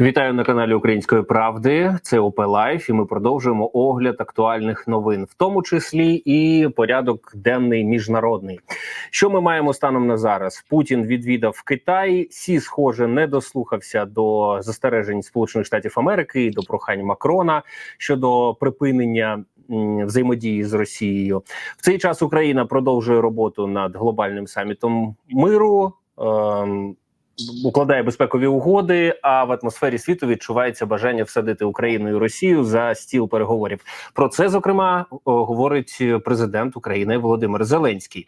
Вітаю на каналі Української правди. Це ОП Лайф, і ми продовжуємо огляд актуальних новин, в тому числі і порядок денний міжнародний. Що ми маємо станом на зараз? Путін відвідав Китай. Сі, схоже, не дослухався до застережень Сполучених Штатів Америки і до прохань Макрона щодо припинення взаємодії з Росією. В цей час Україна продовжує роботу над глобальним самітом миру. Ем, укладає безпекові угоди. А в атмосфері світу відчувається бажання всадити Україну і Росію за стіл переговорів. Про це зокрема говорить президент України Володимир Зеленський.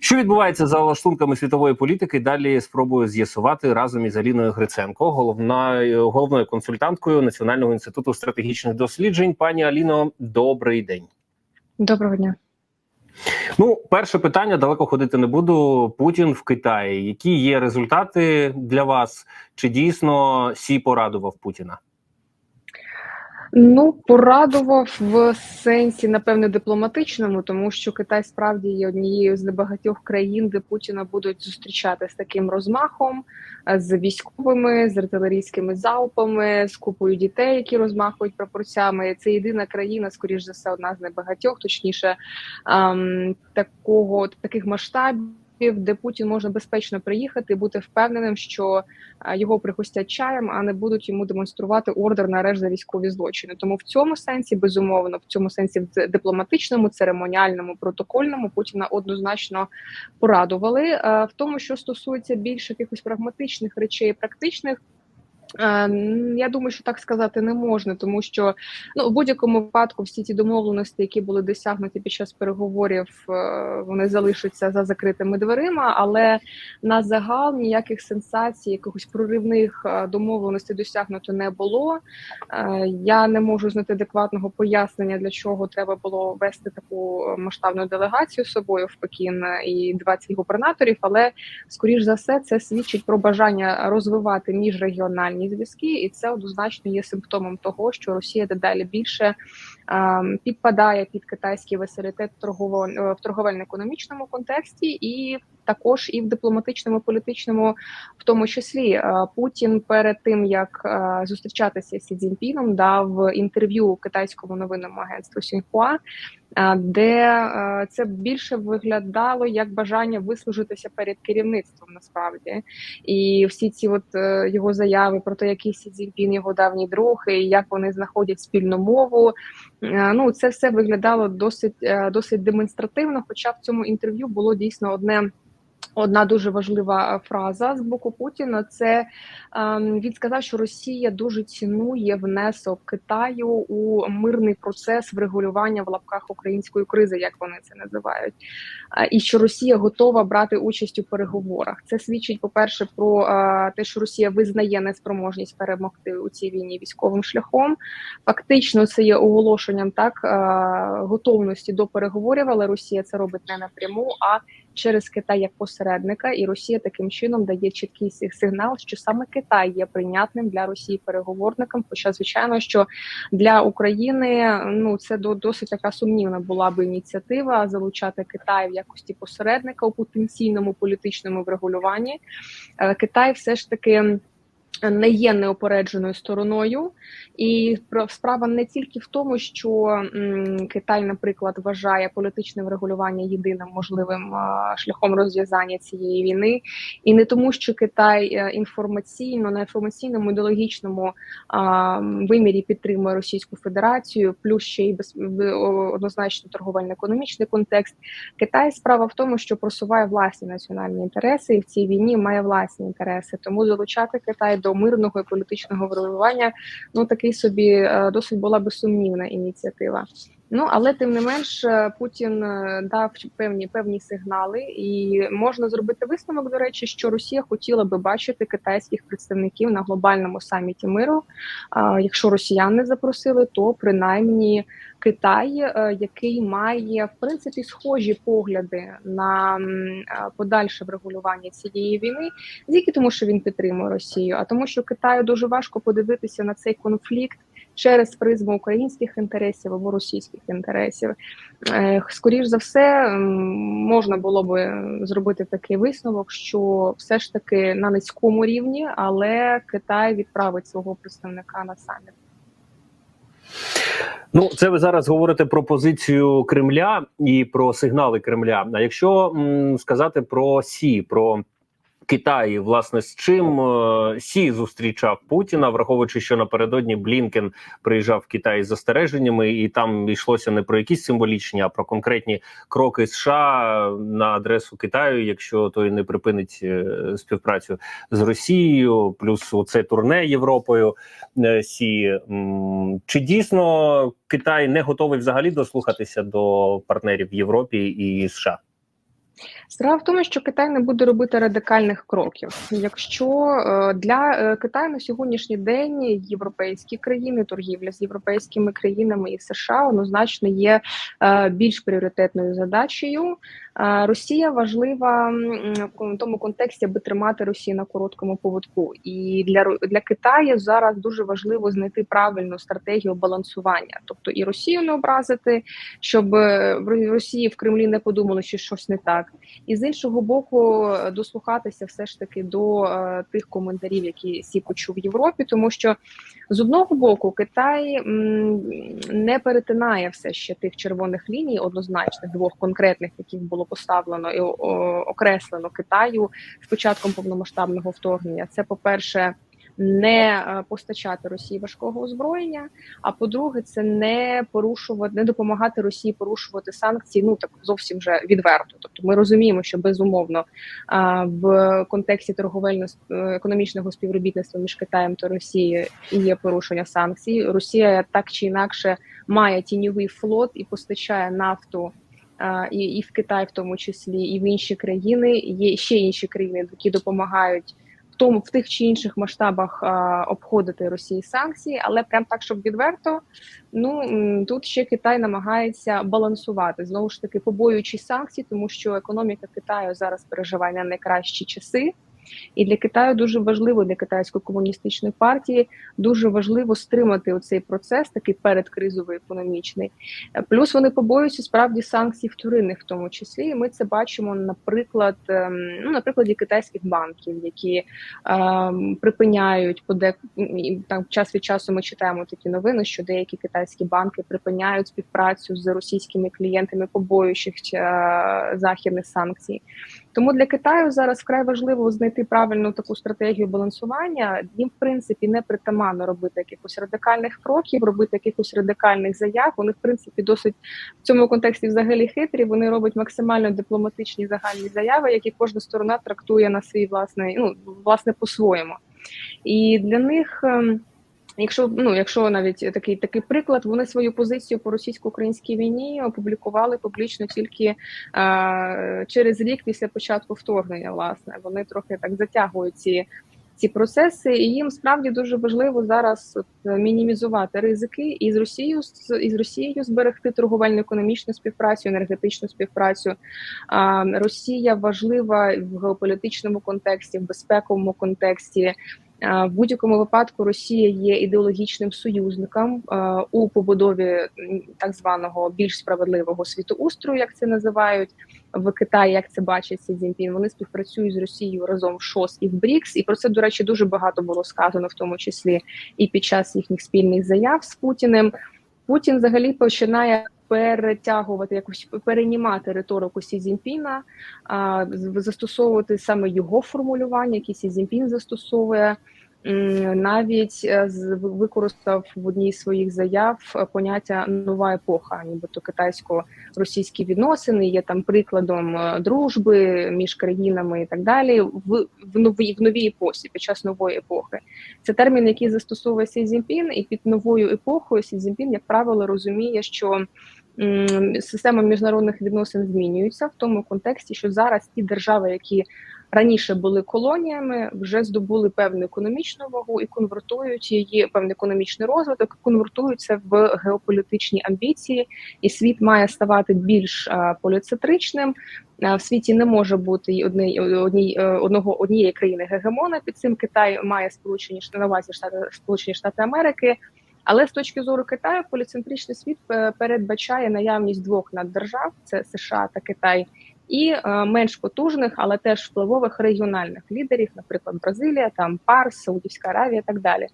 Що відбувається за лаштунками світової політики? Далі спробую з'ясувати разом із Аліною Гриценко, головною головною консультанткою Національного інституту стратегічних досліджень. Пані Аліно, добрий день. Доброго дня. Ну, перше питання далеко ходити не буду. Путін в Китаї. Які є результати для вас? Чи дійсно Сі порадував Путіна? Ну, порадував в сенсі, напевне, дипломатичному, тому що Китай справді є однією з небагатьох країн, де Путіна будуть зустрічати з таким розмахом, е, з військовими, з артилерійськими залпами, з купою дітей, які розмахують прапорцями. Це єдина країна, скоріш за все, одна з небагатьох, точніше, ем, такого таких масштабів. Де Путін може безпечно приїхати і бути впевненим, що е, його пригостять чаєм, а не будуть йому демонструвати ордер на арешт за військові злочини. Тому в цьому сенсі, безумовно, в цьому сенсі, в дипломатичному, церемоніальному, протокольному Путіна однозначно порадували. Е, В тому, що стосується більш якихось прагматичних речей, практичних. Е, Я думаю, що так сказати не можна, тому що ну в будь-якому випадку всі ті домовленості, які були досягнуті під час переговорів, е, вони залишаться за закритими дверима. Але на загал ніяких сенсацій, якихось проривних е, домовленостей досягнуто не було. Я не можу знайти адекватного пояснення, для чого треба було вести таку масштабну делегацію з собою в Пекін і 20 губернаторів. Але скоріш за все, це свідчить про бажання розвивати міжрегіональні зв'язки, і це однозначно є симптомом того, що Росія дедалі більше підпадає під китайський весеритет е, в торговельно-економічному контексті, і також і в дипломатичному, політичному, в тому числі Е, Путін перед тим як е, зустрічатися з Сі Цзіньпіном, дав інтерв'ю китайському новинному агентству Сіньхуа, де це більше виглядало як бажання вислужитися перед керівництвом насправді. І всі ці от його заяви про те, який Сі Цзіньпін його давній друг, і як вони знаходять спільну мову. Е, Ну це все виглядало досить е, досить демонстративно. Хоча в цьому інтерв'ю було дійсно одне. Одна дуже важлива е, фраза з боку Путіна це ем, він сказав, що Росія дуже цінує внесок Китаю у мирний процес врегулювання в лапках української кризи, як вони це називають, Е, і що Росія готова брати участь у переговорах. Це свідчить, по-перше, про е, те, що Росія визнає неспроможність перемогти у цій війні військовим шляхом. Фактично, це є оголошенням так готовності до переговорів, але Росія це робить не напряму, а через Китай як посередника, і Росія таким чином дає чіткий сигнал, що саме Китай є прийнятним для Росії переговорником. Хоча, звичайно, що для України ну це до досить така сумнівна була би ініціатива залучати Китай в якості посередника у потенційному політичному врегулюванні. Е, Китай все ж таки. Не є неопередженою стороною, і справа не тільки в тому, що Китай, наприклад, вважає політичне врегулювання єдиним можливим шляхом розв'язання цієї війни, і не тому, що Китай е, інформаційно на інформаційному ідеологічному вимірі підтримує Російську Федерацію, плюс ще й без однозначно торговельно-економічний контекст. Китай справа в тому, що просуває власні національні інтереси, і в цій війні має власні інтереси. Тому залучати Китай до мирного і політичного врегулювання ну такий собі е, досить була би сумнівна ініціатива. Ну але тим не менш е, Путін е, дав певні певні сигнали, і можна зробити висновок. До речі, що Росія хотіла би бачити китайських представників на глобальному саміті миру. Якщо росіян не запросили, то принаймні Китай, е, який має в принципі схожі погляди на подальше врегулювання цієї війни, тільки тому, що він підтримує Росію, а тому, що Китаю дуже важко подивитися на цей конфлікт через призму українських інтересів або російських інтересів. Е, Скоріш за все, можна було би зробити такий висновок, що все ж таки на низькому рівні, але Китай відправить свого представника на саміт. Ну, це ви зараз говорите про позицію Кремля і про сигнали Кремля. А якщо м, сказати про Сі, про Китай, власне, з чим е, Сі зустрічав Путіна, враховуючи, що напередодні Блінкен приїжджав в Китай з застереженнями, і там йшлося не про якісь символічні, а про конкретні кроки США на адресу Китаю, якщо той не припинить е, співпрацю з Росією, плюс оце турне Європою. е, Сі чи дійсно Китай не готовий взагалі дослухатися до партнерів в Європі і США? Справа в тому, що Китай не буде робити радикальних кроків. Якщо е, для е, Китаю на сьогоднішній день європейські країни, торгівля з європейськими країнами і США однозначно є е, більш пріоритетною задачею. Росія важлива в тому контексті, аби тримати Росію на короткому поводку. І для для Китаю зараз дуже важливо знайти правильну стратегію балансування, тобто і Росію не образити, щоб е, в Росії в Кремлі не подумали, що щось не так. І з іншого боку е, дослухатися все ж таки до е, тих коментарів, які Сі почув в Європі, тому що з одного боку Китай не перетинає все ще тих червоних ліній, однозначних двох конкретних, яких було поставлено і окреслено Китаю з початком повномасштабного вторгнення. Це по перше. Не е, постачати Росії важкого озброєння, а по-друге, це не порушувати, не допомагати Росії порушувати санкції. Ну так зовсім вже відверто. Тобто, ми розуміємо, що безумовно в контексті торговельно-економічного співробітництва між Китаєм та Росією є порушення санкцій. Росія так чи інакше має тіньовий флот і постачає нафту. І, і в Китай, в тому числі, і в інші країни. Є ще інші країни, які допомагають в тому в тих чи інших масштабах обходити Росії санкції, але прям так, щоб відверто, ну тут ще Китай намагається балансувати. Знову ж таки, побоюючись санкцій, тому що економіка Китаю зараз переживає не найкращі часи. І для Китаю дуже важливо для китайської комуністичної партії дуже важливо стримати оцей процес, такий передкризовий економічний. Е, Плюс вони побоюються справді санкцій вторинних, в тому числі. І ми це бачимо, наприклад, ем, ну на китайських банків, які ем, припиняють подек... там час від часу. Ми читаємо такі новини, що деякі китайські банки припиняють співпрацю з російськими клієнтами, побоюючих е, західних санкцій. Тому для Китаю зараз вкрай важливо знайти правильну таку стратегію балансування. Їм, в принципі, не притаманно робити якихось радикальних кроків, робити якихось радикальних заяв. Вони, в принципі, досить в цьому контексті взагалі хитрі. Вони роблять максимально дипломатичні загальні заяви, які кожна сторона трактує на свій власний, ну власне по-своєму. І для них. Якщо ну, якщо навіть такий такий приклад, вони свою позицію по російсько-українській війні опублікували публічно тільки е, через рік після початку вторгнення. Власне, вони трохи так затягують ці. Ці процеси, і їм справді дуже важливо зараз от, мінімізувати ризики і з Росією з із Росією зберегти торговельно-економічну співпрацю, енергетичну співпрацю. А, Росія важлива в геополітичному контексті, в безпековому контексті. В будь-якому випадку Росія є ідеологічним союзником у побудові так званого більш справедливого світоустрою, як це називають в Китаї, як це бачить Сі Цзіньпін. Вони співпрацюють з Росією разом в ШОС і в БРІКС. І про це, до речі, дуже багато було сказано, в тому числі і під час їхніх спільних заяв з Путіним. Путін взагалі починає перетягувати якось перенімати риторику Сі Цзіньпіна, застосовувати саме його формулювання, які Сі Цзіньпін застосовує. Навіть е, використав в одній з своїх заяв е, поняття нова епоха, нібито китайсько-російські відносини є там прикладом е, дружби між країнами і так далі. В, в новій в новій епосі під час нової епохи. Це термін, який застосовує Сі Цзіньпін, і під новою епохою Сі Цзіньпін, як правило, розуміє, що система міжнародних відносин змінюється в тому контексті, що зараз ті держави, які раніше були колоніями, вже здобули певну економічну вагу і конвертують її певний економічний розвиток, конвертують це в геополітичні амбіції, і світ має ставати більш поліцентричним. В світі не може бути й однієї е, одного однієї країни гегемона. Під цим Китай має сполучені на увазі Штати Сполучені Штати Америки. Але з точки зору Китаю, поліцентричний світ е, передбачає наявність двох наддержав: це США та Китай, і е, менш потужних, але теж впливових регіональних лідерів, наприклад, Бразилія, там Парс, Саудівська Аравія, і так далі.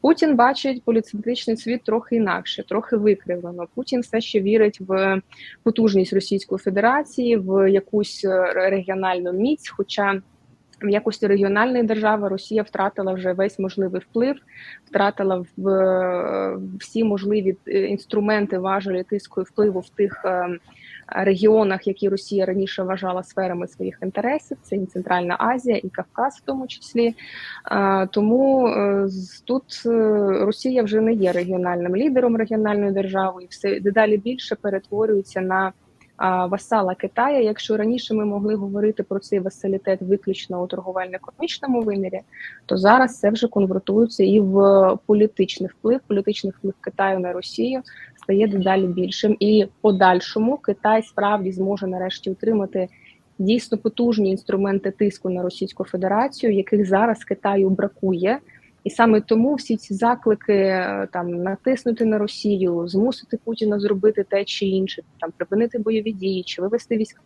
Путін бачить поліцентричний світ трохи інакше, трохи викривлено. Путін все ще вірить в потужність Російської Федерації, в якусь е, регіональну міць. Хоча в якості регіональної держави Росія втратила вже весь можливий вплив, втратила в е, всі можливі інструменти важелі тиску і впливу в тих регіонах, які Росія раніше вважала сферами своїх інтересів. Це і Центральна Азія, і Кавказ, в тому числі. Тому е, тут е, Росія вже не є регіональним лідером регіональної держави, і все дедалі більше перетворюється на васала Китая. Якщо раніше ми могли говорити про цей васалітет виключно у торговельно-економічному вимірі, то зараз це вже конвертується і в політичний вплив. Політичний вплив Китаю на Росію стає дедалі більшим, і подальшому Китай справді зможе нарешті утримати. Дійсно потужні інструменти тиску на Російську Федерацію, яких зараз Китаю бракує, і саме тому всі ці заклики е, там натиснути на Росію, змусити Путіна зробити те чи інше, там припинити бойові дії чи вивести війська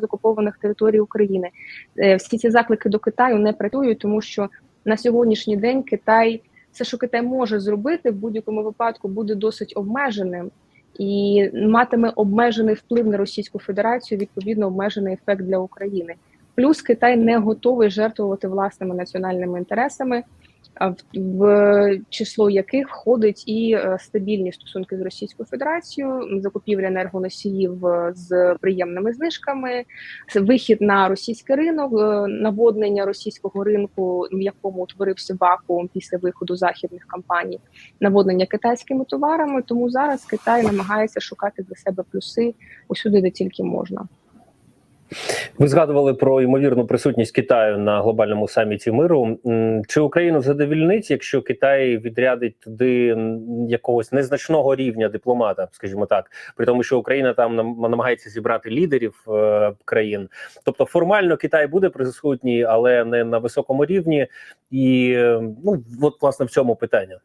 з окупованих територій України. Е, Всі ці заклики до Китаю не працюють, тому що на сьогоднішній день Китай все, що Китай може зробити, в будь-якому випадку буде досить обмеженим. І матиме обмежений вплив на Російську Федерацію, відповідно обмежений ефект для України. Плюс Китай не готовий жертвувати власними національними інтересами, в, число яких входить і е, стабільні стосунки з Російською Федерацією, закупівля енергоносіїв е, з приємними знижками, вихід на російський ринок, е, наводнення російського ринку, в якому утворився вакуум після виходу західних компаній, наводнення китайськими товарами. Тому зараз Китай намагається шукати для себе плюси усюди, де тільки можна. Ви згадували про ймовірну присутність Китаю на глобальному саміті миру. Чи Україну задовільнить, якщо Китай відрядить туди якогось незначного рівня дипломата, скажімо так, при тому, що Україна там нам- намагається зібрати лідерів е, країн, тобто формально Китай буде присутній, але не на високому рівні, і е, ну от власне в цьому питання.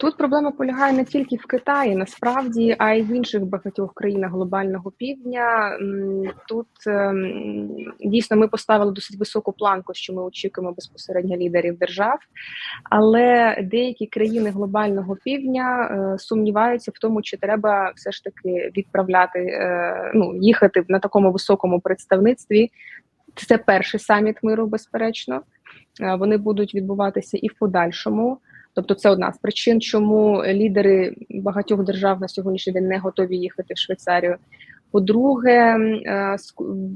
Тут проблема полягає не тільки в Китаї, насправді, а й в інших багатьох країнах глобального півдня. Тут ем, дійсно ми поставили досить високу планку, що ми очікуємо безпосередньо лідерів держав. Але деякі країни глобального півдня е, сумніваються в тому, чи треба все ж таки відправляти, е, ну їхати на такому високому представництві. Це перший саміт миру, безперечно. Е, Вони будуть відбуватися і в подальшому. Тобто, це одна з причин, чому лідери багатьох держав на сьогоднішній день не готові їхати в Швейцарію. По-друге, е,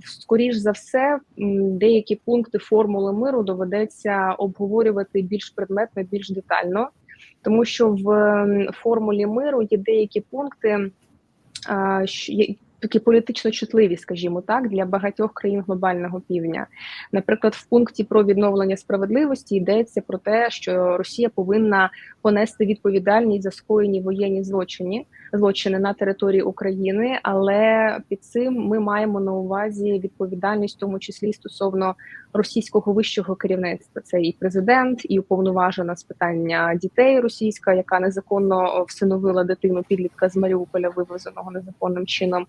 скоріш за все, деякі пункти формули миру доведеться обговорювати більш предметно, більш детально, тому що в формулі миру є деякі пункти, такі політично чутливі, скажімо так, для багатьох країн глобального півдня. Наприклад, в пункті про відновлення справедливості йдеться про те, що Росія повинна понести відповідальність за скоєні воєнні злочини злочини на території України, але під цим ми маємо на увазі відповідальність, в тому числі стосовно російського вищого керівництва. Це і президент, і уповноважена з питання дітей російська, яка незаконно всиновила дитину підлітка з Маріуполя, вивезеного незаконним чином.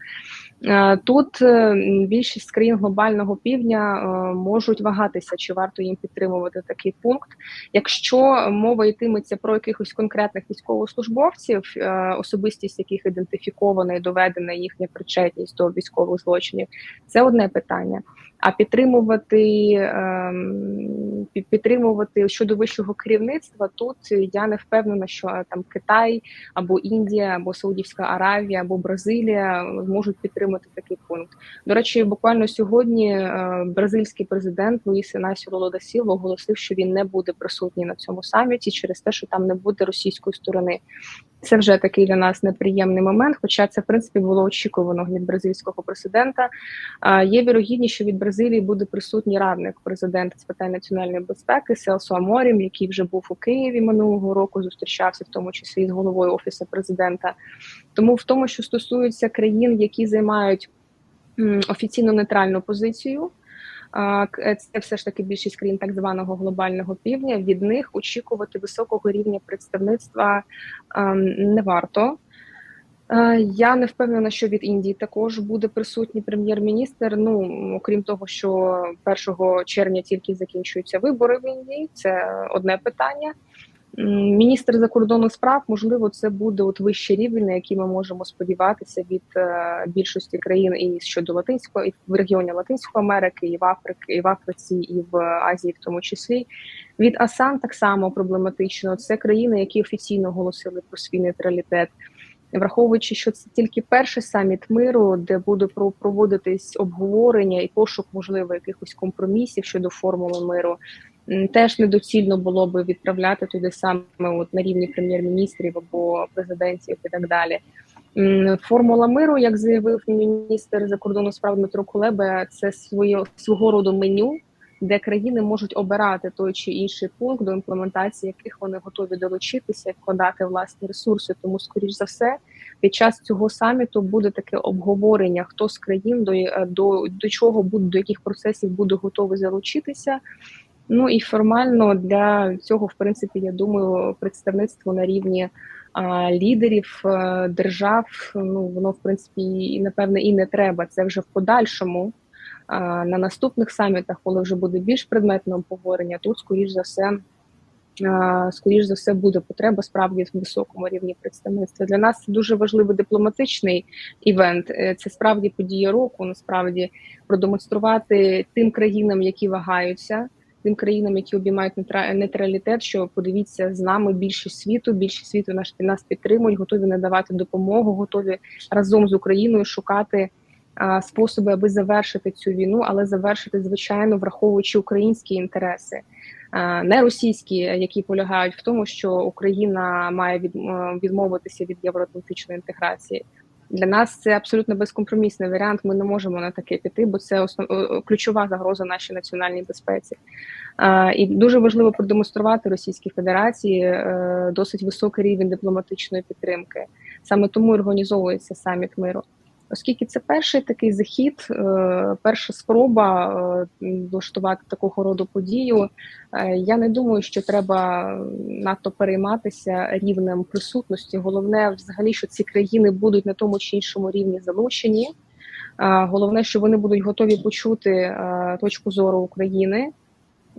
Тут е, більшість країн глобального півдня е, можуть вагатися, чи варто їм підтримувати такий пункт. Якщо мова йтиметься про якихось конкретних військовослужбовців, е, особистість яких ідентифікована і доведена їхня причетність до військових злочинів, це одне питання. А підтримувати ем, підтримувати щодо вищого керівництва, тут я не впевнена, що е, там Китай або Індія, або Саудівська Аравія, або Бразилія зможуть підтримати такий пункт. До речі, буквально сьогодні е, бразильський президент Луїс Інасіо Лула да Сілва оголосив, що він не буде присутній на цьому саміті через те, що там не буде російської сторони. Це вже такий для нас неприємний момент, хоча це в принципі було очікувано від бразильського президента. Є вірогідність, що від Бразилії буде присутній радник президента з питань національної безпеки Селсо Аморім, який вже був у Києві минулого року, зустрічався в тому числі з головою офісу президента. Тому в тому, що стосується країн, які займають офіційно нейтральну позицію. е, це все ж таки більшість країн так званого глобального півдня. Від них очікувати високого рівня представництва ем, не варто. Е, Я не впевнена, що від Індії також буде присутній прем'єр-міністр. Ну окрім того, що 1 червня тільки закінчуються вибори в Індії. Це одне питання. Міністр закордонних справ, можливо, це буде от вищий рівень, на який ми можемо сподіватися від е, більшості країн і щодо Латинського, і в регіоні Латинської Америки, і в Африки, і в Африці, і в Азії, в тому числі. Від АСАН так само проблематично. Це країни, які офіційно оголосили про свій нейтралітет. Враховуючи, що це тільки перший саміт миру, де буде проводитись обговорення і пошук, можливо, якихось компромісів щодо формули миру, теж недоцільно було би відправляти туди саме от на рівні прем'єр-міністрів або президентів і так далі. Формула миру, як заявив міністр закордонних справ Дмитро Кулеба, це своє свого роду меню, де країни можуть обирати той чи інший пункт, до імплементації яких вони готові долучитися, вкладати власні ресурси. Тому, скоріш за все, під час цього саміту буде таке обговорення, хто з країн до, е, до, до чого буде, до яких процесів буде готовий залучитися. Ну і формально для цього, в принципі, я думаю, представництво на рівні а, лідерів е, держав, ну воно в принципі і напевне і не треба. Це вже в подальшому. На наступних самітах, коли вже буде більш предметне обговорення, тут скоріш за все, скоріш за все, буде потреба справді в високому рівні представництва. Для нас це дуже важливий дипломатичний івент. Е, Це справді подія року. Насправді продемонструвати тим країнам, які вагаються, тим країнам, які обіймають нейтра- нейтралітет, що подивіться з нами більше світу, більше світу наш нас підтримують, готові надавати допомогу, готові разом з Україною шукати способи, аби завершити цю війну, але завершити звичайно, враховуючи українські інтереси, не російські, які полягають в тому, що Україна має е, відмовитися від євроатлантичної інтеграції. Для нас це абсолютно безкомпромісний варіант. Ми не можемо на таке піти, бо це основ... е, ключова загроза нашій національній безпеці. А, І дуже важливо продемонструвати Російській Федерації е, досить високий рівень дипломатичної підтримки. Саме тому організовується саміт миру. Оскільки це перший такий захід, е, перша спроба е, влаштувати такого роду подію. е, Я не думаю, що треба надто перейматися рівнем присутності. Головне, взагалі, що ці країни будуть на тому чи іншому рівні залучені. Головне, що вони будуть готові почути точку зору України.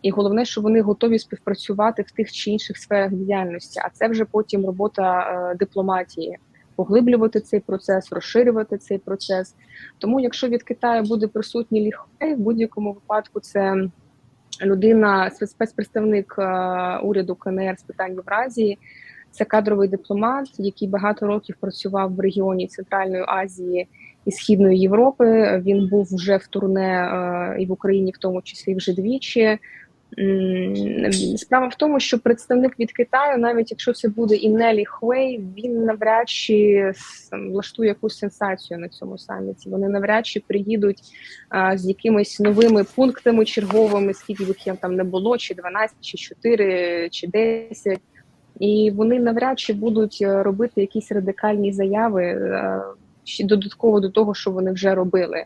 І головне, що вони готові співпрацювати в тих чи інших сферах діяльності. А це вже потім робота дипломатії, поглиблювати цей процес, розширювати цей процес. Тому, якщо від Китаю буде присутній ліхай, в будь-якому випадку це людина, спецпредставник е, уряду КНР з питань Євразії. Це кадровий дипломат, який багато років працював в регіоні Центральної Азії і Східної Європи. Він був вже в турне е, і в Україні, в тому числі вже двічі. Справа в тому, що представник від Китаю, навіть якщо це буде і Нелі Хуей, він навряд чи влаштує якусь сенсацію на цьому саміті. Вони навряд чи приїдуть а, з якимись новими пунктами черговими, скільки їх там не було, чи 12, чи 4, чи 10. І вони навряд чи будуть е, робити якісь радикальні заяви е, ще додатково до того, що вони вже робили.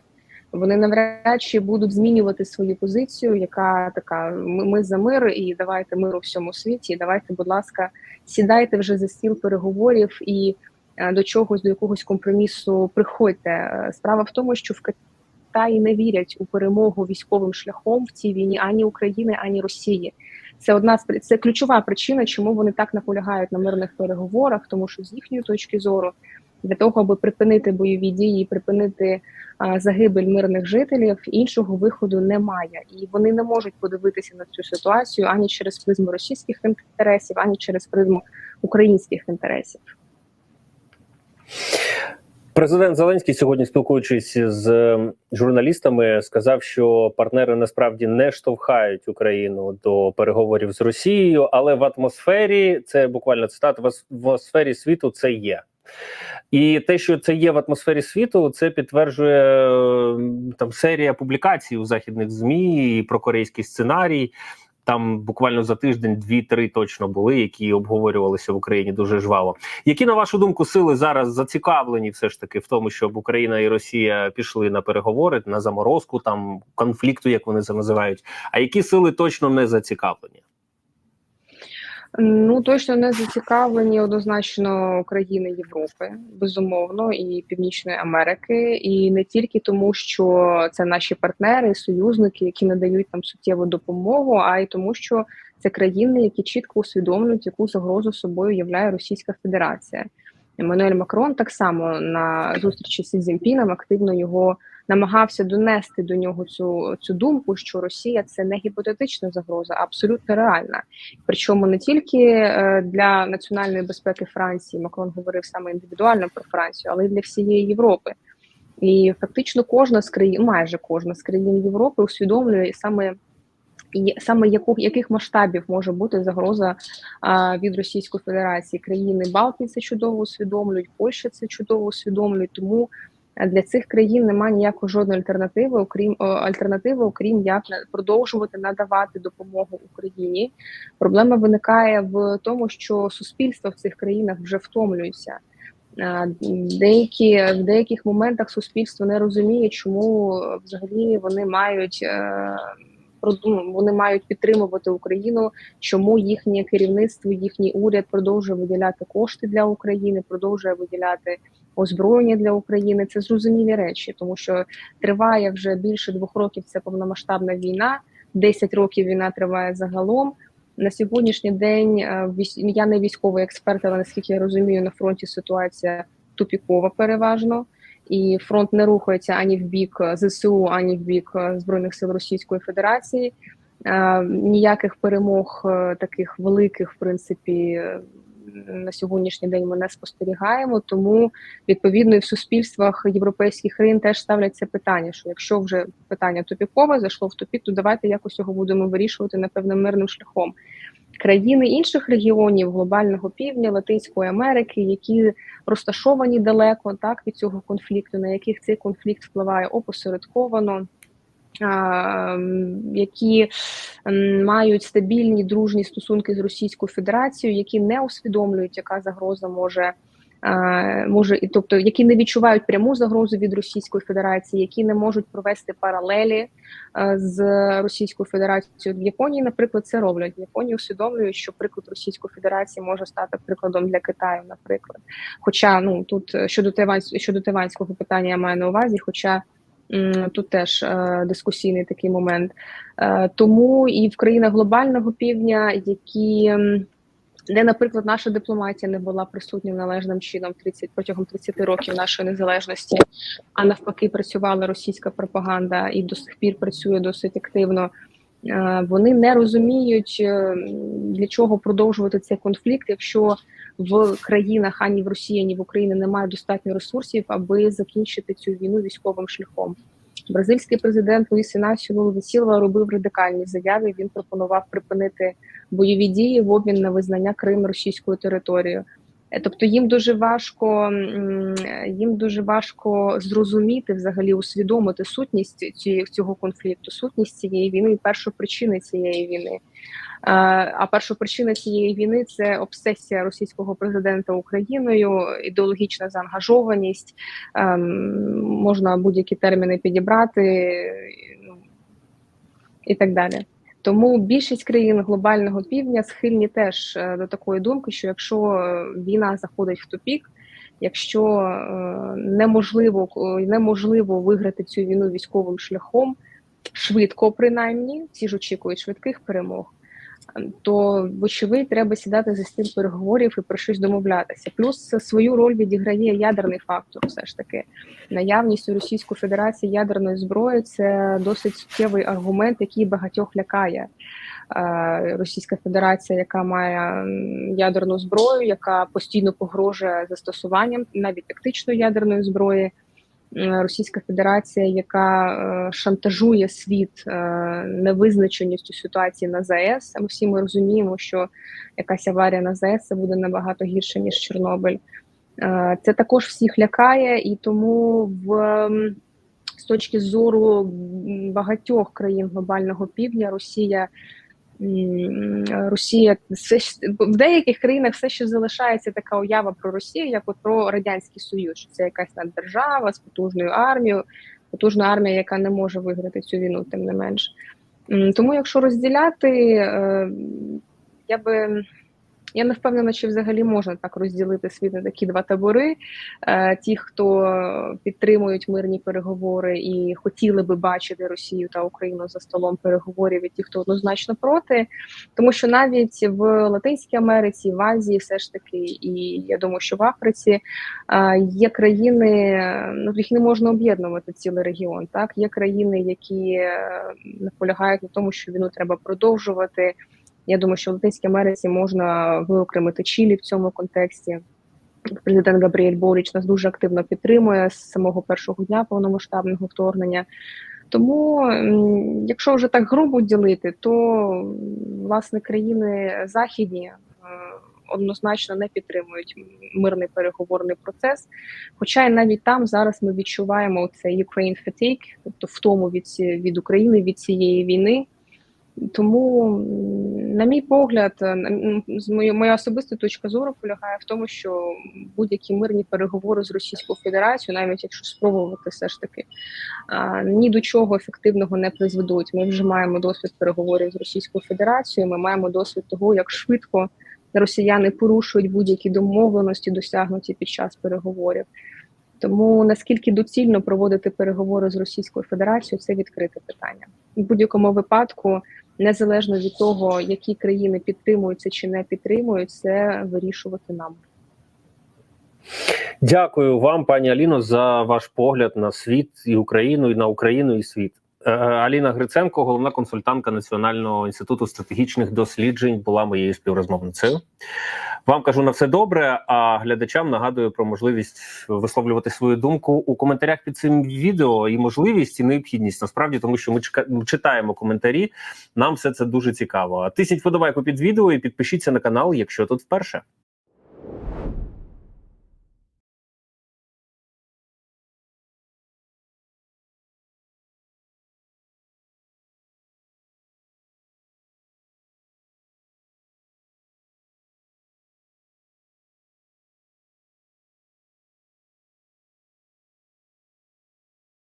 Вони навряд чи будуть змінювати свою позицію, яка така: ми, ми за мир, і давайте миру в всьому світі. і Давайте, будь ласка, сідайте вже за стіл переговорів і е, до чогось, до якогось компромісу приходьте. Е, Справа в тому, що в Китаї не вірять у перемогу військовим шляхом в цій війні ані України, ані Росії. Це одна з це ключова причина, чому вони так наполягають на мирних переговорах, тому що з їхньої точки зору, для того, аби припинити бойові дії, припинити загибель мирних жителів, іншого виходу немає, і вони не можуть подивитися на цю ситуацію ані через призму російських інтересів, ані через призму українських інтересів. Президент Зеленський сьогодні, спілкуючись з журналістами, сказав, що партнери насправді не штовхають Україну до переговорів з Росією, але в атмосфері це буквально цитата в атмосфері світу це є. І те, що це є в атмосфері світу, це підтверджує там серія публікацій у західних змі про корейський сценарій. там буквально за тиждень дві-три точно були, які обговорювалися в Україні дуже жваво. Які на вашу думку сили зараз зацікавлені, все ж таки, в тому, щоб Україна і Росія пішли на переговори на заморозку там конфлікту, як вони це називають? А які сили точно не зацікавлені? Ну точно не зацікавлені однозначно країни Європи, безумовно, і Північної Америки, і не тільки тому, що це наші партнери, союзники, які надають нам суттєву допомогу, а й тому, що це країни, які чітко усвідомлюють, яку загрозу собою являє Російська Федерація. Еммануель Макрон так само на зустрічі з Цзіньпіном активно його намагався донести до нього цю цю думку, що Росія це не гіпотетична загроза, а абсолютно реальна. Причому не тільки е, для національної безпеки Франції Макрон говорив саме індивідуально про Францію, але й для всієї Європи. І фактично кожна з країн, майже кожна з країн Європи усвідомлює саме і саме яку, яких масштабів може бути загроза а, від Російської Федерації країни Балтії це чудово усвідомлюють, Польща це чудово усвідомлюють. Тому для цих країн немає ніякої жодної альтернативи, окрім альтернативи, окрім як продовжувати надавати допомогу Україні. Проблема виникає в тому, що суспільство в цих країнах вже втомлюється. Деякі в деяких моментах суспільство не розуміє, чому взагалі вони мають е, ну, вони мають підтримувати Україну, чому їхнє керівництво, їхній уряд продовжує виділяти кошти для України, продовжує виділяти озброєння для України. Це зрозумілі речі, тому що триває вже більше двох років. Це повномасштабна війна. 10 років війна триває загалом. На сьогоднішній день е, я не військовий експерт, але наскільки я розумію, на фронті ситуація тупікова переважно, і фронт не рухається ані в бік ЗСУ, ані в бік е, збройних сил Російської Федерації. Е, ніяких перемог таких великих, в принципі, на сьогоднішній день ми не спостерігаємо. Тому відповідно і в суспільствах європейських країн теж ставляться питання: що якщо вже питання тупікове зайшло в тупік, то давайте якось його будемо вирішувати напевно мирним шляхом. Країни інших регіонів глобального півдня, Латинської Америки, які розташовані далеко так від цього конфлікту, на яких цей конфлікт впливає опосередковано які мають стабільні дружні стосунки з Російською Федерацією, які не усвідомлюють, яка загроза може. Може, і тобто, які не відчувають пряму загрозу від Російської Федерації, які не можуть провести паралелі з Російською Федерацією в Японії, наприклад, це роблять. В Японії усвідомлюють, що приклад Російської Федерації може стати прикладом для Китаю, наприклад. Хоча ну тут щодо Тайвань, щодо тайванського питання я маю на увазі, хоча Тут теж е, дискусійний такий момент. Е, тому і в країнах глобального півдня, які де, наприклад, наша дипломатія не була присутня належним чином 30, протягом 30 років нашої незалежності, а навпаки, працювала російська пропаганда і до сих пір працює досить активно. Е, вони не розуміють для чого продовжувати цей конфлікт, якщо в країнах ані в Росії, ані в Україні немає достатньо ресурсів, аби закінчити цю війну військовим шляхом. Бразильський президент Луїс Інасіо Лула робив радикальні заяви. Він пропонував припинити бойові дії в обмін на визнання Криму російською територією. Е, тобто їм дуже важко їм дуже важко зрозуміти, взагалі усвідомити сутність цього конфлікту, сутність цієї війни, і першу причини цієї війни. А перша причина цієї війни це обсесія російського президента Україною, ідеологічна заангажованість. Ем, можна будь-які терміни підібрати ну, і так далі. Тому більшість країн глобального півдня схильні теж е, до такої думки, що якщо війна заходить в тупік, якщо е, неможливо неможливо виграти цю війну військовим шляхом швидко, принаймні всі ж очікують швидких перемог то вочевидь треба сідати за стіл переговорів і про щось домовлятися. Плюс свою роль відіграє ядерний фактор. Все ж таки, наявність у Російської Федерації ядерної зброї це досить суттєвий аргумент, який багатьох лякає. Російська Федерація, яка має ядерну зброю, яка постійно погрожує застосуванням навіть тактичної ядерної зброї. Російська Федерація, яка е, шантажує світ е, невизначеністю ситуації на ЗАЕС. Ми всі ми розуміємо, що якась аварія на ЗАЕС це буде набагато гірше ніж Чорнобиль. Е, це також всіх лякає, і тому в з точки зору багатьох країн глобального півдня Росія Росія все в деяких країнах все ще залишається така уява про Росію, як от про радянський союз. що Це якась наддержава з потужною армією, потужна армія, яка не може виграти цю війну, тим не менш. Тому, якщо розділяти, е, я би. Я не впевнена, чи взагалі можна так розділити світ на такі два табори. Е, Ті, хто підтримують мирні переговори і хотіли би бачити Росію та Україну за столом переговорів, і ті, хто однозначно проти, тому що навіть в Латинській Америці, в Азії, все ж таки, і я думаю, що в Африці е, є країни, ну їх не можна об'єднувати цілий регіон. Так є країни, які е, наполягають на тому, що війну треба продовжувати. Я думаю, що в Латинській Америці можна виокремити Чилі в цьому контексті. Президент Габріель Боріч нас дуже активно підтримує з самого першого дня повномасштабного вторгнення. Тому, якщо вже так грубо ділити, то власне країни західні е, однозначно не підтримують мирний переговорний процес. Хоча й навіть там зараз ми відчуваємо цей Ukraine fatigue, тобто втому від від України від цієї війни. Тому, на мій погляд, е, моя особиста точка зору полягає в тому, що будь-які мирні переговори з Російською Федерацією, навіть якщо спробувати все ж таки, ні до чого ефективного не призведуть. Ми вже маємо досвід переговорів з Російською Федерацією. Ми маємо досвід того, як швидко росіяни порушують будь-які домовленості, досягнуті під час переговорів. Тому наскільки доцільно проводити переговори з Російською Федерацією, це відкрите питання. В будь-якому випадку, незалежно від того, які країни підтримуються чи не підтримують, це вирішувати нам. Дякую вам, пані Аліно, за ваш погляд на світ і Україну, і на Україну і світ. Е, Аліна Гриценко, головна консультантка Національного інституту стратегічних досліджень, була моєю співрозмовницею. Вам кажу на все добре. А глядачам нагадую про можливість висловлювати свою думку у коментарях під цим відео і можливість і необхідність насправді, тому що ми читаємо коментарі. Нам все це дуже цікаво. Тисніть вподобайку під відео і підпишіться на канал, якщо тут вперше.